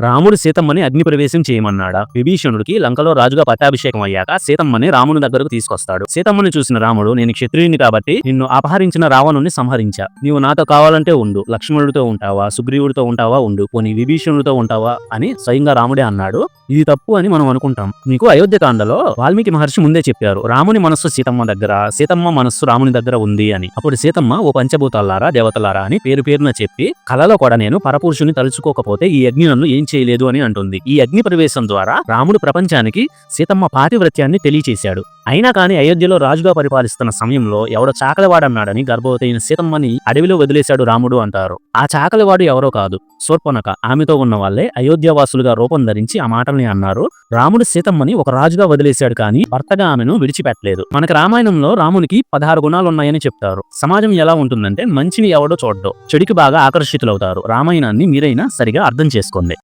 రాముడు సీతమ్మని అగ్ని ప్రవేశం చేయమన్నాడా? విభీషణుడికి లంకలో రాజుగా పట్టాభిషేకం అయ్యాక సీతమ్మని రాముని దగ్గరకు తీసుకొస్తాడు. సీతమ్మని చూసిన రాముడు నేను క్షత్రియుని కాబట్టి నిన్ను అపహరించిన రావణుని సంహరించా. నీవు నాతో కావాలంటే ఉండు. లక్ష్మణుడితో ఉంటావా? సుగ్రీవుడితో ఉంటావా? ఉండు. పోనీ విభీషణుడితో ఉంటావా? అని స్వయంగా రాముడే అన్నాడు. ఇది తప్పు అని మనం అనుకుంటాం. మీకు అయోధ్యకాండలో వాల్మీకి మహర్షి ముందే చెప్పారు. రాముని మనస్సు సీతమ్మ దగ్గర సీతమ్మ మనస్సు రాముని దగ్గర ఉంది అని. అప్పుడు సీతమ్మ ఓ పంచభూతాలారా దేవతలారా అని పేరు పేరున చెప్పి కలలో కూడా నేను పరపురుషుని తలుచుకోకపోతే ఈ అగ్ని నన్ను ఏం చేయలేదు అని అంటుంది. ఈ అగ్ని ప్రవేశం ద్వారా రాముడు ప్రపంచానికి సీతమ్మ పాతివ్రత్యాన్ని తెలియచేశాడు. అయినా కానీ అయోధ్యలో రాజుగా పరిపాలిస్తున్న సమయంలో ఎవడో చాకలివాడన్నాడని గర్భవతి అయిన సీతమ్మని అడవిలో వదిలేశాడు రాముడు అంటారు. ఆ చాకలివాడు ఎవరో కాదు. శూర్పణక ఆమెతో ఉన్న వాళ్ళే అయోధ్యవాసులుగా రూపం ధరించి ఆ మాటల్ని అన్నారు. రాముడు సీతమ్మని ఒక రాజుగా వదిలేశాడు కానీ భర్తగా ఆమెను విడిచిపెట్టలేదు. మనకి రామాయణంలో రామునికి పదహారు గుణాలు ఉన్నాయని చెప్తారు. సమాజం ఎలా ఉంటుందంటే మంచిని ఎవడో చూడ్డో. చెడుకి బాగా ఆకర్షితులవుతారు. రామాయణాన్ని మీరైనా సరిగా అర్థం చేసుకోండి